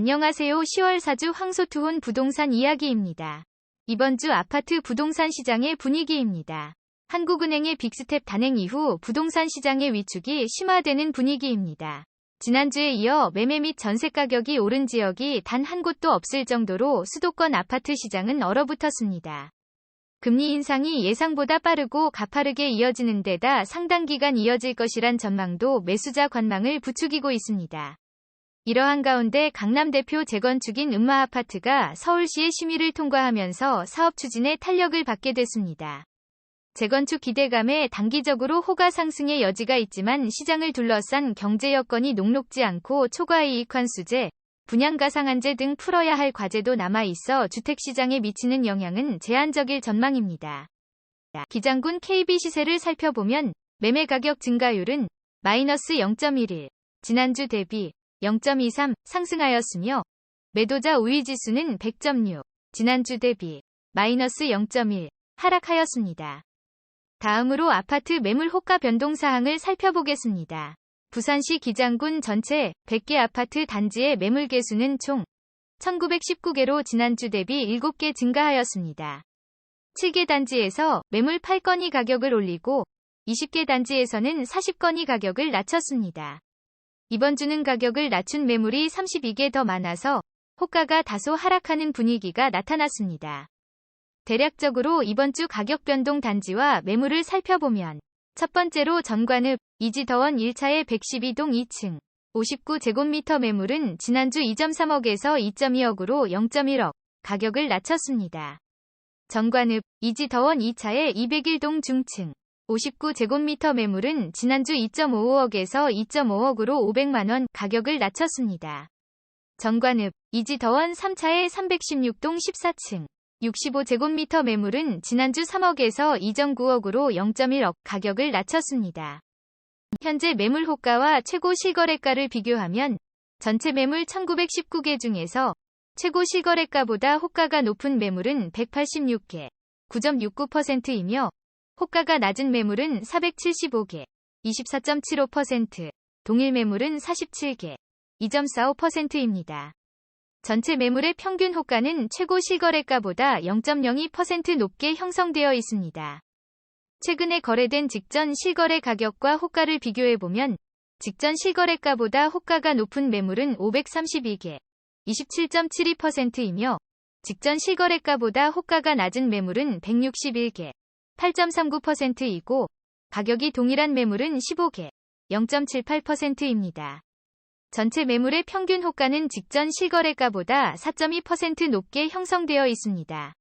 안녕하세요. 10월 4주 황소투혼 부동산 이야기입니다. 이번 주 아파트 부동산 시장의 분위기입니다. 한국은행의 빅스텝 단행 이후 부동산 시장의 위축이 심화되는 분위기입니다. 지난주에 이어 매매 및 전세 가격이 오른 지역이 단 한 곳도 없을 정도로 수도권 아파트 시장은 얼어붙었습니다. 금리 인상이 예상보다 빠르고 가파르게 이어지는 데다 상당 기간 이어질 것이란 전망도 매수자 관망을 부추기고 있습니다. 이러한 가운데 강남 대표 재건축인 음마 아파트가 서울시의 심의를 통과하면서 사업 추진에 탄력을 받게 됐습니다. 재건축 기대감에 단기적으로 호가 상승의 여지가 있지만 시장을 둘러싼 경제 여건이 녹록지 않고 초과이익 환수제, 분양가상한제 등 풀어야 할 과제도 남아 있어 주택시장에 미치는 영향은 제한적일 전망입니다. 기장군 KB 시세를 살펴보면 매매 가격 증가율은 마이너스 0.11, 지난주 대비 0.23 상승하였으며 매도자 우위 지수는 100.6, 지난주 대비 마이너스 0.1 하락하였습니다. 다음으로 아파트 매물 호가 변동 사항을 살펴보겠습니다. 부산시 기장군 전체 100개 아파트 단지의 매물 개수는 총 1919개로 지난주 대비 7개 증가하였습니다. 7개 단지에서 매물 8건이 가격을 올리고 20개 단지에서는 40건이 가격을 낮췄습니다. 이번 주는 가격을 낮춘 매물이 32개 더 많아서 호가가 다소 하락하는 분위기가 나타났습니다. 대략적으로 이번 주 가격 변동 단지와 매물을 살펴보면 첫 번째로 전관읍 이지더원 1차의 112동 2층 59제곱미터 매물은 지난주 2.3억에서 2.2억으로 0.1억 가격을 낮췄습니다. 전관읍 이지더원 2차의 201동 중층 59제곱미터 매물은 지난주 2.55억에서 2.5억으로 500만원 가격을 낮췄습니다. 정관읍, 이지더원 3차의 316동 14층, 65제곱미터 매물은 지난주 3억에서 2.9억으로 0.1억 가격을 낮췄습니다. 현재 매물 호가와 최고 실거래가를 비교하면 전체 매물 1919개 중에서 최고 실거래가보다 호가가 높은 매물은 186개, 9.69%이며 호가가 낮은 매물은 475개, 24.75%, 동일 매물은 47개, 2.45%입니다. 전체 매물의 평균 호가는 최고 실거래가보다 0.02% 높게 형성되어 있습니다. 최근에 거래된 직전 실거래 가격과 호가를 비교해보면 직전 실거래가보다 호가가 높은 매물은 532개, 27.72%이며 직전 실거래가보다 호가가 낮은 매물은 161개, 8.39%이고 가격이 동일한 매물은 15개, 0.78%입니다. 전체 매물의 평균 호가는 직전 실거래가보다 4.2% 높게 형성되어 있습니다.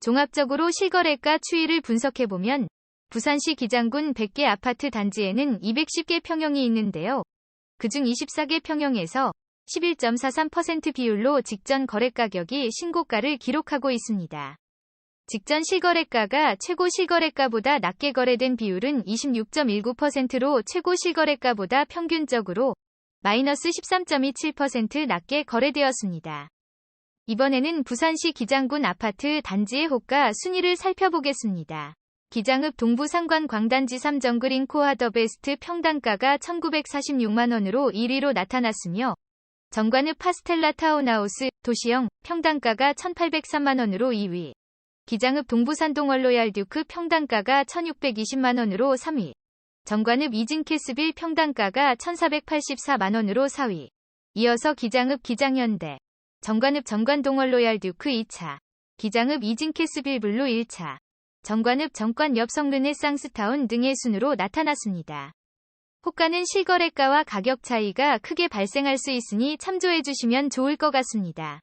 종합적으로 실거래가 추이를 분석해보면 부산시 기장군 100개 아파트 단지에는 210개 평형이 있는데요. 그중 24개 평형에서 11.43% 비율로 직전 거래 가격이 신고가를 기록하고 있습니다. 직전 실거래가가 최고 실거래가보다 낮게 거래된 비율은 26.19%로 최고 실거래가보다 평균적으로 마이너스 13.27% 낮게 거래되었습니다. 이번에는 부산시 기장군 아파트 단지의 호가 순위를 살펴보겠습니다. 기장읍 동부 상관 광단지 3정글인 코아 더 베스트 평당가가 1946만원으로 1위로 나타났으며 정관읍 파스텔라 타운하우스 도시형 평당가가 1803만원으로 2위. 기장읍 동부산동 얼로얄 듀크 평당가가 1620만원으로 3위. 정관읍 이진캐스빌 평당가가 1484만원으로 4위. 이어서 기장읍 기장현대, 정관읍 정관동 얼로얄 듀크 2차, 기장읍 이진캐스빌 블루 1차, 정관읍 정관 옆 성르네상스타운 등의 순으로 나타났습니다. 호가는 실거래가와 가격 차이가 크게 발생할 수 있으니 참조해 주시면 좋을 것 같습니다.